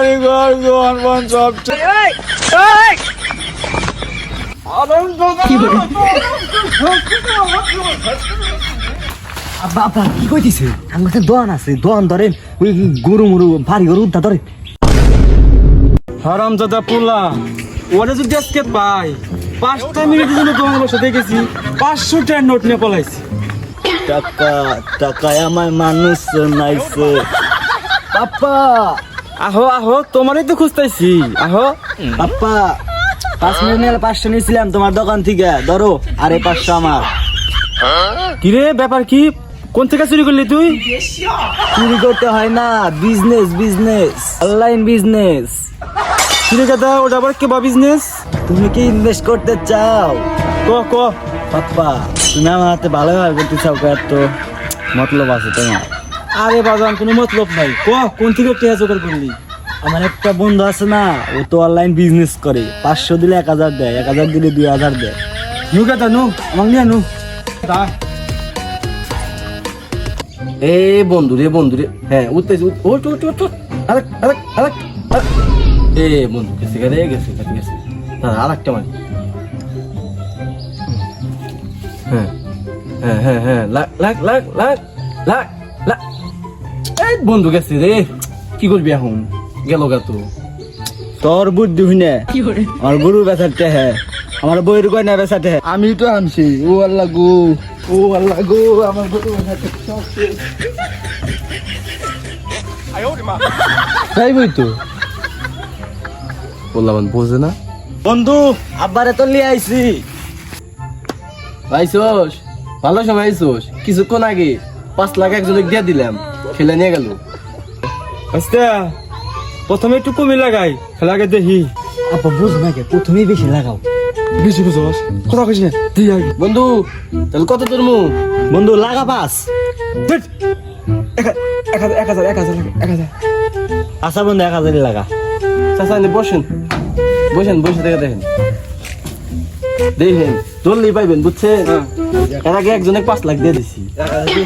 বাড়ি ঘর দোকান পান সব কি কইতিছে আমার দোয়ান আছে দোয়ান ধরেন ওই গরু মরু ভারী গরু উদ্ধা ধরে হারাম দাদা পোলা ওরা যদি আজকে পাই পাঁচটা মিনিটের জন্য তোমার বসে দেখেছি পাঁচশো টাকার নোট নিয়ে পলাইছি টাকা টাকায় আমার মানুষ নাইছে পাপ্পা আহো আহো তোমারই তো খুঁজতেছি। আহো। পাপ্পা পাঁচ মিনিট নিয়ে পাঁচশো নিয়েছিলাম তোমার দোকান থেকে। ধরো আরে পাঁচশো আমার। কিরে ব্যাপার কি? কোন থেকে চুরি করলি তুই? চুরি করতে হয় না বিজনেস বিজনেস অনলাইন বিজনেস কিরে দাদা ওটা আবার কেবা বিজনেস তুমি কি ইনভেস্ট করতে চাও? ক ক। পাপ্পা তুমি আমার হাতে ভালো ভাবে করতে চাও তো। মতলব আছে তোমার। আরে বাজান, কোনো মতলব নাই। ক, কোন থেকে টেহা জোগাড় করলি? আমার একটা বন্ধু আছে না, ও তো অনলাইন বিজনেস করে। পাঁচশো দিলে এক হাজার দেয়, এক হাজার দিলে দুই হাজার দেয়। নু গাদা নু নিয়ে নু এ বন্ধু রে বন্ধু রে। হ্যাঁ উঠতেছি উঠ উঠ উঠ। আরেক আরেক আরেক। এ বন্ধু, গেছে গেছে গেছে গেছে দাঁড়া, আরেকটা মারি। হ্যাঁ হ্যাঁ হ্যাঁ হ্যাঁ লাগ লাগ লাগ লাগ লাগ। এই বন্ধু গেছে রে। কি করবি এখন? গেল গা তো। তোর বুদ্ধি হুনে আমার গরু বেচাতে হ্যাঁ আমার বইয়ের গয়না বেচাতে হ্যাঁ আমি তো আনছি। ও আল্লাহ গো। ও আল্লাহ গো আমার গরু বানাতে তাই বই তো। বললাম বোঝে না। বন্ধু আব্বারে তো লিয়ে আইছি। আইসোস ভালো সময় আইসোস কিছুক্ষণ আগে। পাঁচ লাখ একজনে দিয়ে দিলাম খেলে নিয়ে গেল। আস্তে প্রথমে একটু কমে লাগাই খেলাকে দেখি। আব্বা বুঝ না কে প্রথমেই বেশি লাগাও। বেশি বুঝস কথা কইস না তুই আগে। বন্ধু তাহলে কত তোর মু বন্ধু লাগা পাস। এক হাজার এক হাজার এক হাজার এক হাজার আচ্ছা বন্ধু এক হাজারই লাগা। চাচা বসেন। বসেন বসে থেকে দেখেন। দেখেন ধরলেই পাইবেন বুঝছেন? এর আগে একজনে পাঁচ লাখ দিয়ে দিছি।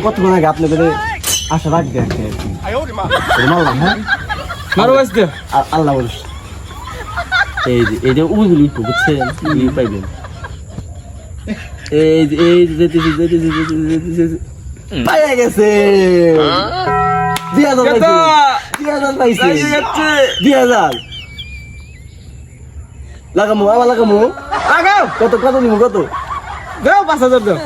কতক্ষণ আগে আপনি করে আশা রাখবে মারলাম হ্যাঁ? মারো আসতে আল্লাহ বলিস। এই যে এই যে উইগুলি একটু বুঝছেন? পাইবেন। এই যে এই যে যেতেছি যেতেছি যেতেছি যেতেছি পাইয়া গেছে। দুই হাজার পাইছে। দুই হাজার পাইছে। দুই হাজার। লাগামু আবার লাগামু। লাগাও! কত কত নিবো কত? দাও পাঁচ হাজার দাও।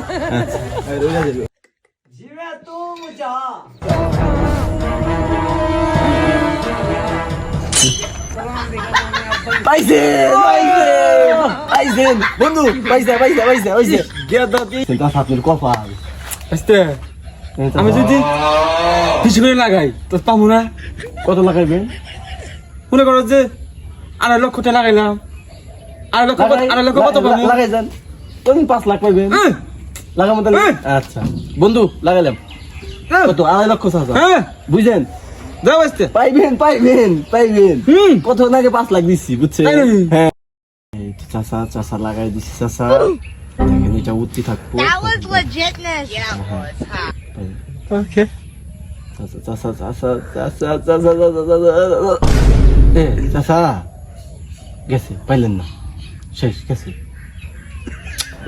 পাইছে পাইছে বন্ধু পাইছে পাইছে পাইছে পাইছে। গেদা কপাল। আমি যদি কিছু করে লাগাই তো পাবো না? কত লাগাইবেন? মনে করো যে আড়াই লক্ষ টাকা লাগাইলাম। আড়াই লক্ষ আড়াই লক্ষ কত পাবো লাগাই যান। কোন পাঁচ লাখ পাইবেন হ্যাঁ লাগামো তাহলে? হ্যাঁ। আচ্ছা। বন্ধু লাগাইলাম কত? আড়াই লক্ষ চাচা হ্যাঁ। বুঝলেন দাও আসতে পাইবেন পাইবেন পাইবেন। কত? আগে পাঁচ লাখ দিচ্ছি বুঝছেন? হ্যাঁ। চাচা চাচা লাগাই দিচ্ছি চাচা। দেখেন এটা উঠতে থাকব. Huh? ওকে। চাচা চাচা চাচা চাচা চাচা চাচা চাচা। এ চাচা। গেছে পাইলেন না। শেষ গেছে।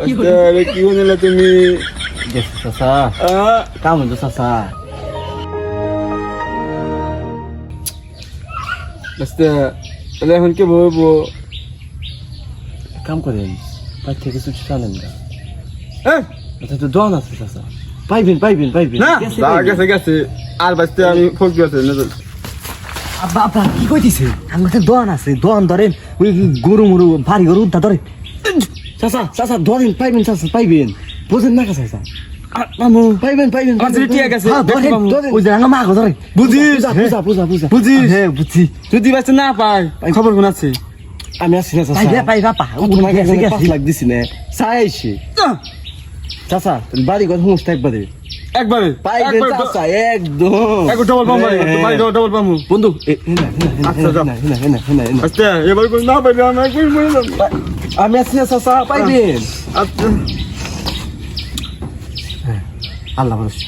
আরে কি বললে তুমি? চাচা কাম হইতো চাচা তাহলে এখন কি বলব? কাম করেন তার থেকে কিছু টানেন না। এটা তো দোয়ান আছে চাচা পাইবেন পাইবেন পাইবেন। না গেছে, আর বাঁচতে আমি ফোক গেছে আব্বা কি কইতিছে? আমার দোয়ান আছে। দোয়ান ধরেন ওই গরু মরু ভারী গরু উদ্ধা ধরে চাচা চাচা ধরেন পাইবেন চাচা পাইবেন। বোঝেন না চাচা। পাইবেন পাইবেন আছে বুঝা যদি বাঁচতে না পাই খবর কোন আছে? আমি আসছি না চাচা। পাইবা পাঁচ লাখ দিছি না। চাইছি চাচা বাড়ি ঘর হুঁস থাকবে একবারে? পাইবেন চাচা একদম। একবার ডবল পামু ভাই ডবল পামু বন্ধু আচ্ছা। হেনা, হেনা, হেনা, হেনা, হেনা। এবার না পাইলে আমি একবার মরে যাব? আমি আসছি না চাচা পাইবেন? আল্লাহ ভরসা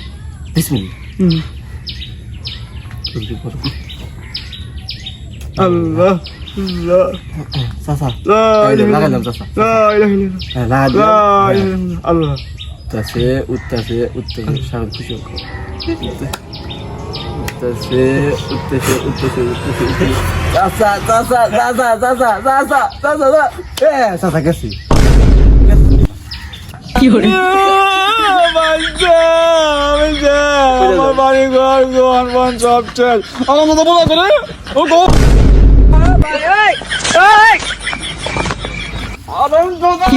বিসমিল্লাহ। আল্লাহ। হ্যাঁ, হ্যাঁ। আল্লাহ। উঠতেছে উঠতেছে উঠতেছে। সারা খুশি উঠতেছে উঠতেছে উঠতেছে উঠতেছে চাচা চাচা চাচা চাচা চাচা চাচা এ, চাচা গেছি। আমার বাড়ি ঘর ঘর বন সব শেষ। আমার মতো বলা করে ও গো কি